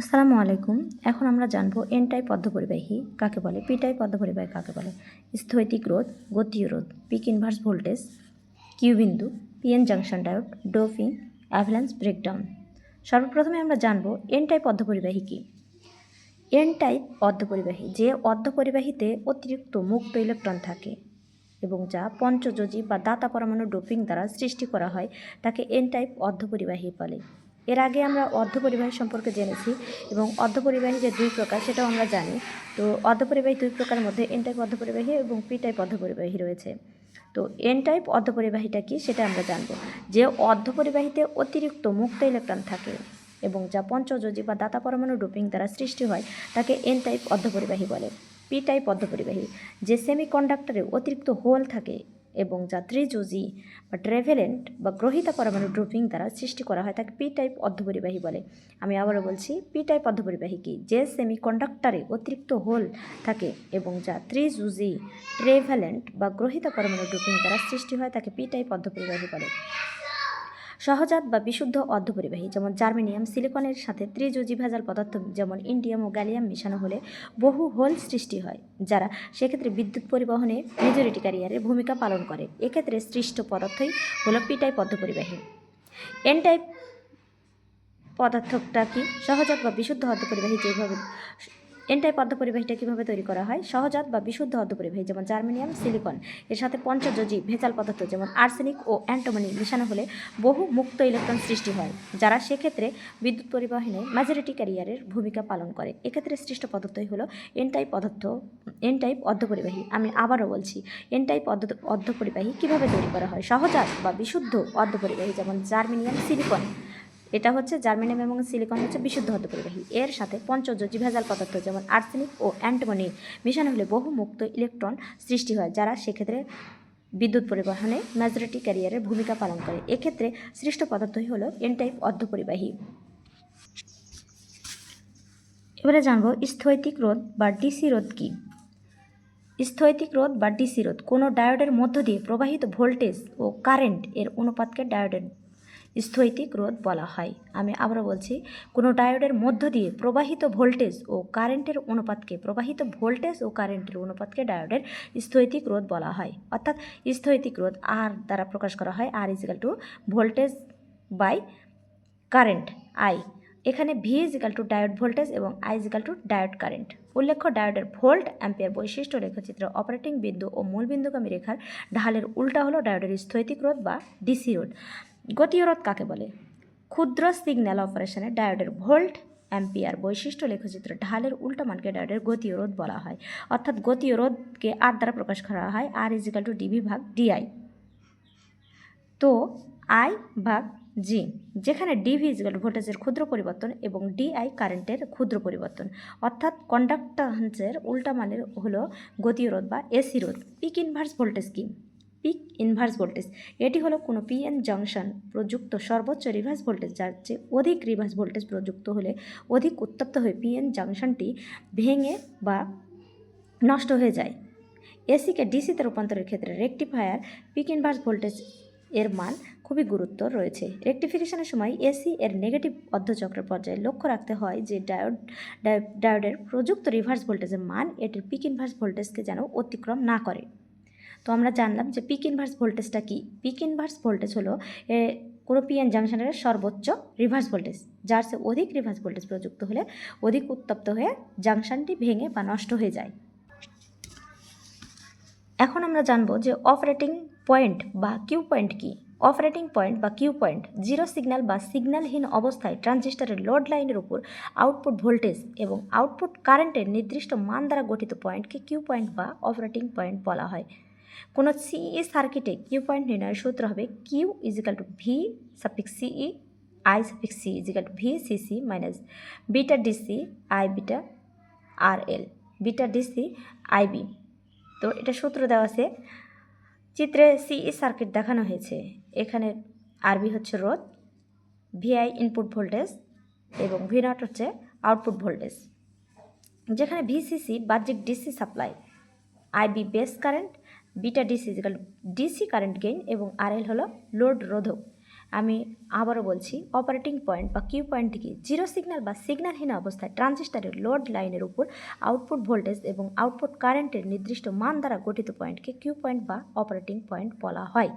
আসসালামু আলাইকুম। এখন আমরা জানব এন টাইপ অর্ধপরিবাহী কাকে বলে পি টাইপ অর্ধপরিবাহী কাকে বলে, স্থৈতিক রোধ গতীয় রোধ পিক ইনভার্স ভোল্টেজ কিউ বিন্দু PN junction diode doping avalanche breakdown সর্বপ্রথমে আমরা জানব এন টাইপ অর্ধপরিবাহী কী। এন টাইপ অর্ধপরিবাহী, যে অর্ধপরিবাহীতে অতিরিক্ত মুক্ত ইলেকট্রন থাকে এবং যা পঞ্চযোজী বা দাতা পরমাণু ডোপিং দ্বারা সৃষ্টি করা হয়, তাকে এন টাইপ অর্ধপরিবাহী বলে। এর আগে আমরা অর্ধপরিবাহী সম্পর্কে জেনেছি এবং অর্ধপরিবাহী যে দুই প্রকার সেটাও আমরা জানি। তো অর্ধপরিবাহী দুই প্রকার মধ্যে এন টাইপ অর্ধপরিবাহী এবং পি টাইপ অর্ধপরিবাহী রয়েছে। তো এন টাইপ অর্ধপরিবাহীটা কি সেটা আমরা জানব। যে অর্ধপরিবাহীতে অতিরিক্ত মুক্ত ইলেকট্রন থাকে এবং যা পঞ্চযোজী বা দাতা পরমাণু ডোপিং দ্বারা সৃষ্টি হয়, তাকে এন টাইপ অর্ধপরিবাহী বলে। পি টাইপ অর্ধপরিবাহী, যে সেমিকন্ডাক্টরে অতিরিক্ত হোল থাকে এবং যা ত্রিযোজী বা ট্রেভেলেন্ট বা গ্রহিতা পরমাণু ড্রোপিং দ্বারা সৃষ্টি করা হয় তাকে পি টাইপ অর্ধপরিবাহী বলে। আমি আবারও বলছি পি টাইপ অর্ধপরিবাহী কি? যে সেমি কন্ডাক্টারে অতিরিক্ত হোল থাকে এবং যা ত্রিজুজি ট্রেভেলেন্ট বা গ্রহিতা পরমাণু ড্রোপিং দ্বারা সৃষ্টি হয় তাকে পি টাইপ অর্ধপরিবাহী বলে। সহজাত বা বিশুদ্ধ অর্ধপরিবাহী, যেমন জার্মেনিয়াম সিলিকনের সাথে ত্রিযোজী ভেজাল পদার্থ, যেমন ইন্ডিয়াম ও গ্যালিয়াম মেশানো হলে বহু হোল সৃষ্টি হয়, যারা সেক্ষেত্রে বিদ্যুৎ পরিবহনে মেজরিটি ক্যারিয়ারের ভূমিকা পালন করে। এক্ষেত্রে সৃষ্ট পদার্থই হলো পি টাইপ অর্ধপরিবাহী। এন টাইপ পদার্থটা কি? সহজাত বা বিশুদ্ধ অর্ধপরিবাহী যেভাবে এন টাইপ অর্ধপরিবাহীটা কীভাবে তৈরি করা হয়? সহজাত বা বিশুদ্ধ অর্ধপরিবাহী যেমন জার্মেনিয়াম, সিলিকন, এর সাথে পঞ্চযোজী ভেজাল পদার্থ, যেমন আর্সেনিক ও অ্যান্টোমনি মেশানো হলে বহু মুক্ত ইলেকট্রন সৃষ্টি হয়, যারা সেক্ষেত্রে বিদ্যুৎ পরিবহনে মেজরিটি ক্যারিয়ারের ভূমিকা পালন করে। এক্ষেত্রে সৃষ্ট পদার্থই হলো এন টাইপ পদার্থ এন টাইপ অর্ধপরিবাহী আমি আবারও বলছি এন টাইপ অর্ধ অর্ধপরিবাহী কীভাবে তৈরি করা হয়? সহজাত বা বিশুদ্ধ অর্ধপরিবাহী যেমন জার্মেনিয়াম, সিলিকন এটা হচ্ছে জার্মেনিয়াম এবং সিলিকন হচ্ছে বিশুদ্ধ হতে অর্ধপরিবাহী এর সাথে পঞ্চযোজী ভেজাল পদার্থ যেমন আর্সেনিক ও অ্যান্টমনি মেশানো হলে বহু মুক্ত ইলেকট্রন সৃষ্টি হয়, যারা সেক্ষেত্রে বিদ্যুৎ পরিবহনে মেজরিটি ক্যারিয়ারের ভূমিকা পালন করে। এক্ষেত্রে সৃষ্ট পদার্থই হলো এন টাইপ অর্ধপরিবাহী এবারে জানব স্থৈতিক রোধ বা ডিসি রোধ কী? স্থৈতিক রোধ বা ডিসি রোধ, কোনো ডায়োডের মধ্য দিয়ে প্রবাহিত ভোল্টেজ ও কারেন্ট এর অনুপাতকে ডায়োডের স্থৈতিক রোধ বলা হয়। আমি আবারও বলছি, কোনো ডায়োডের মধ্য দিয়ে প্রবাহিত ভোল্টেজ ও কারেন্টের অনুপাতকে, প্রবাহিত ভোল্টেজ ও কারেন্টের অনুপাতকে ডায়োডের স্থৈতিক রোধ বলা হয়। অর্থাৎ স্থৈতিক রোধ আর দ্বারা প্রকাশ করা হয়, আর equal to voltage by current I এখানে V equal to diode voltage এবং I equal to diode current উল্লেখ্য, ডায়োডের ভোল্ট অ্যাম্পিয়ার বৈশিষ্ট্য, রেখাচিত্র অপারেটিং বিন্দু ও মূল বিন্দুগামী রেখার ঢালের উল্টা হলো ডায়োডের স্থৈতিক রোধ বা ডিসি রোধ। গতীয় রোধ কাকে বলে? ক্ষুদ্র সিগন্যাল অপারেশনে ডায়োডের ভোল্ট অ্যাম্পিয়ার বৈশিষ্ট্য লেখচিত্র ঢালের উল্টা মানকে ডায়োডের গতীয় রোধ বলা হয়। অর্থাৎ গতীয় রোধকে আর দ্বারা প্রকাশ করা হয় আর ইজিক্যাল টু ডিভি ভাগ ডিআই তো আই ভাগ জি যেখানে ডিভি ইজিক্যাল ভোল্টেজের ক্ষুদ্র পরিবর্তন এবং ডিআই কারেন্টের ক্ষুদ্র পরিবর্তন। অর্থাৎ কন্ডাক্টান্সের উল্টা মানের হলো গতীয় রোধ বা এসি রোধ। পিক ইনভার্স ভোল্টেজ কি পিক ইনভার্স ভোল্টেজ এটি হলো কোনো পিএন জাংশন প্রযুক্ত সর্বোচ্চ রিভার্স ভোল্টেজ যার চেয়ে অধিক রিভার্স ভোল্টেজ প্রযুক্ত হলে অধিক উত্তপ্ত হয়ে পিএন জাংশনটি ভেঙে বা নষ্ট হয়ে যায়। এসিকে ডিসিতে রূপান্তরের ক্ষেত্রে রেকটিফায়ার পিক ইনভার্স ভোল্টেজ এর মান খুবই গুরুত্ব রয়েছে। রেকটিফিকেশনের সময় এসি এর নেগেটিভ অর্ধচক্রের পর্যায়ে লক্ষ্য রাখতে হয় যে ডায়োড ডায়- ডায়োডের প্রযুক্ত রিভার্স ভোল্টেজের মান এটির পিক ইনভার্স ভোল্টেজকে যেন অতিক্রম না করে। তো আমরা জানলাম যে পিক ইনভার্স ভোল্টেজটা কি? পিক ইনভার্স ভোল্টেজ হলো কোনো পিএন জাংশনের সর্বোচ্চ রিভার্স ভোল্টেজ যার সে অধিক রিভার্স ভোল্টেজ প্রযুক্ত হলে অধিক উত্তপ্ত হয়ে জাংশনটি ভেঙে বা নষ্ট হয়ে যায়। এখন আমরা জানব যে অপারেটিং পয়েন্ট বা কিউ পয়েন্ট কি? অপারেটিং পয়েন্ট বা কিউ পয়েন্ট জিরো সিগন্যাল বা সিগন্যালহীন অবস্থায় ট্রানজিস্টরের লোড লাইনের উপর আউটপুট ভোল্টেজ এবং আউটপুট কারেন্টের নির্দিষ্ট মান দ্বারা গঠিত পয়েন্টকে কিউ পয়েন্ট বা অপারেটিং পয়েন্ট বলা হয়। কোনো সিই সার্কিটে কিউ পয়েন্ট নির্ণয়ের সূত্র হবে Q equal to V suffix CE I suffix C equal to V C C minus beta DC I beta R L beta DC IB তো এটা সূত্র দেওয়া আছে। চিত্রে সিই সার্কিট দেখানো হয়েছে। এখানে আরবি হচ্ছে রোধ ভিআই ইনপুট ভোল্টেজ এবং ভি নট হচ্ছে আউটপুট ভোল্টেজ যেখানে ভিসিসি বাহ্যিক DC supply IB base current beta DC DC current gain এবং আরএল হলো লোড রোধক। আমি আবারও বলছি অপারেটিং পয়েন্ট বা কিউ পয়েন্ট থেকে জিরো সিগন্যাল বা সিগন্যালহীন অবস্থায় ট্রানজিস্টারের লোড লাইনের উপর আউটপুট ভোল্টেজ এবং আউটপুট কারেন্টের নির্দিষ্ট মান দ্বারা গঠিত পয়েন্টকে কিউ পয়েন্ট বা অপারেটিং পয়েন্ট বলা হয়।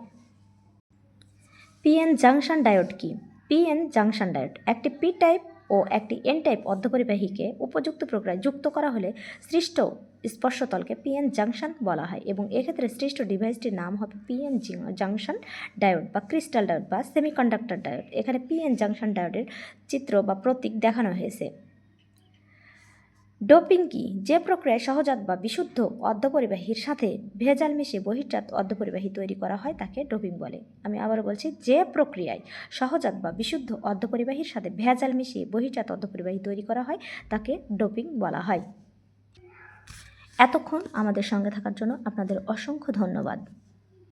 পিএন জাংশন ডায়োড কি? পিএন জাংশন ডায়োড একটি পি টাইপ ও একটি এন টাইপ অর্ধপরিবাহীকে উপযুক্ত প্রক্রিয়ায় যুক্ত করা হলে সৃষ্ট স্পর্শতলকে পিএন জাংশন বলা হয় এবং এক্ষেত্রে সৃষ্ট ডিভাইসটির নাম হবে পিএন জাংশন ডায়োড বা ক্রিস্টাল ডায়োড বা সেমিকন্ডাক্টর ডায়োড। এখানে পিএন জাংশন ডায়োডের চিত্র বা প্রতীক দেখানো হয়েছে। ডোপিং কি? যে প্রক্রিয়ায় সহজাত বা বিশুদ্ধ অর্ধপরিবাহীর সাথে ভেজাল মিশে বহির্জাত অর্ধপরিবাহী তৈরি করা হয় তাকে ডোপিং বলে। আমি আবারও বলছি, যে প্রক্রিয়ায় সহজাত বা বিশুদ্ধ অর্ধপরিবাহীর সাথে ভেজাল মিশিয়ে বহির্জাত অর্ধপরিবাহী তৈরি করা হয় তাকে ডোপিং বলা হয়। এতক্ষণ আমাদের সঙ্গে থাকার জন্য আপনাদের অসংখ্য ধন্যবাদ।